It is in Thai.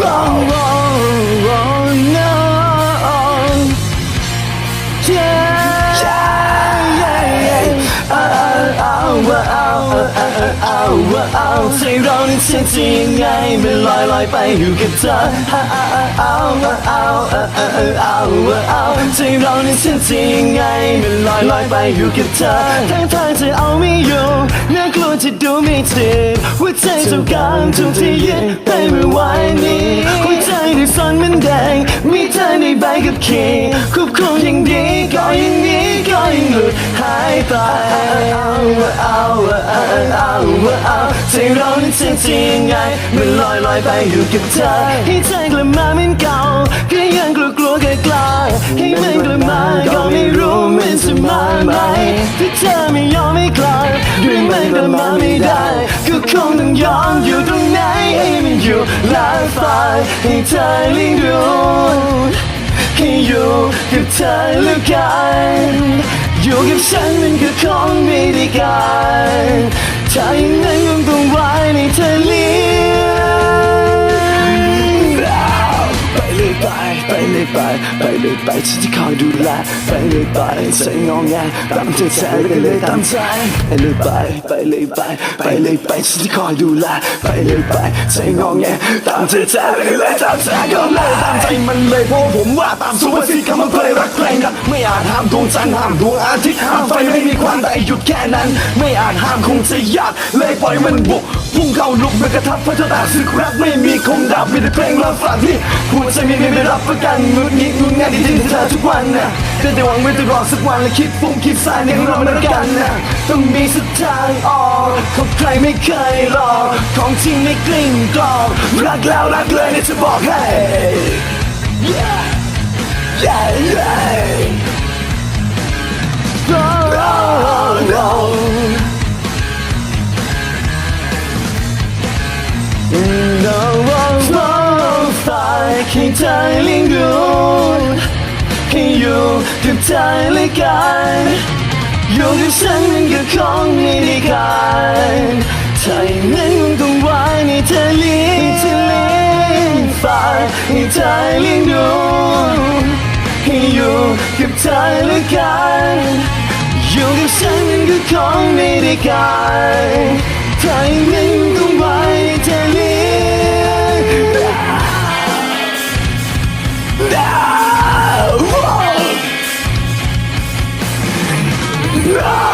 Oh, oh, oh, oh, oh, oh, oh. ใจเรานี่เชื่อจริงไงมันลอยลอยไปอยู่กับเธอ Oh, oh, oh, oh, oh, oh, oh, oh. ใจเรานี่เชื่อจริงไงมันลอยลอยไปอยู่กับเธอทั้งทางจะเอาไม่อยู่น่ากลัวจะดูไม่ติดหัวใจเจ้าการถูกที่ยึดไปเมื่อวานนี้หัวใจที่ซ่อนมันแดงมีเธอในใบกับขีควบคุมอย่างดีก็ย่าง นี้ก็ยังหลุดหายไปเอาเอาเอาเอาเอาใจเรานี่จริงๆไงมันลอยลอยไปอยู่กับเธอให้ใจกลับมาเหมือนเก่าก็ยังกลัวกลัวกล้าให้มันกลับมาก็ไม่รู้มันจะมาไหมถ้าเธอไม่ยอมไม่กลับด้วยมันกลับมาไม่ได้ก็คงต้องยอมอยู่ตรงไหนให้มันอยู่ลาฟ้าให้เธอเลี้ยงดู ให้อยู่กับเธอแล้วกันอยู่กับฉันมันก็คงไม่ได้การถ้าอย่างนั้นคงต้องไว้ในเธอเลี้ย ไปเลยไปเลยไปฉันจะคอยดูแลไปเลยไปใจงองแงตามใจใจไปเลยตามใจไปเลยไปไปเลยไปไปเลยไปฉันจะคอยดูแลไปเลยไปใจงองแงตามใจใจไปเลยตามใจก็เลยตามใจมันเลยเพราะผมว่าตามสุภาษิตคำมันเพลยรักแรงกันไม่อาจห้ามดวงจันทร์ห้ามดวงอาทิตย์ห้ามไฟไม่มีควันแต่หยุดแค่นั้น ไม่อาจห้ามคงจะยากเลยปล่อยมันบุกพุ่งเข้าลุกมันกระทับพระเจ้าตาสึกรักไม่มีคงดับมีแต่เพลงรักฝากที่หัวใจมีไม่รับประกันนุดงิดงุนงานที่ทิ้งเธอทุกวันนะได้แต่หวังไว้ตลอสักวันและคิดฟุ้งคิดสายในของเรามันรักกันนะต้องมีสักทางออกของใครไม่เคยรอของจริงไม่กลิ้งกรอกรักแล้วรักเลยเนี่ยจะบอกให้ yeah yeah yeah ให้ใจเลี้ยงดูให้อยู่กับใจเลยกันอยู่กับฉันมันก็คงไม่ได้การถ้าย่างนั้นคงต้องไว้ในเธอเลี้ยงเธอเลี้ยงฝ่ายให้ใจเลี้ยงดูให้อยู่กับใจเลยกันอยู่กับฉันมันก็คงไม่ได้การถ้าอย่างนั้นคงต้องไว้ Yeah.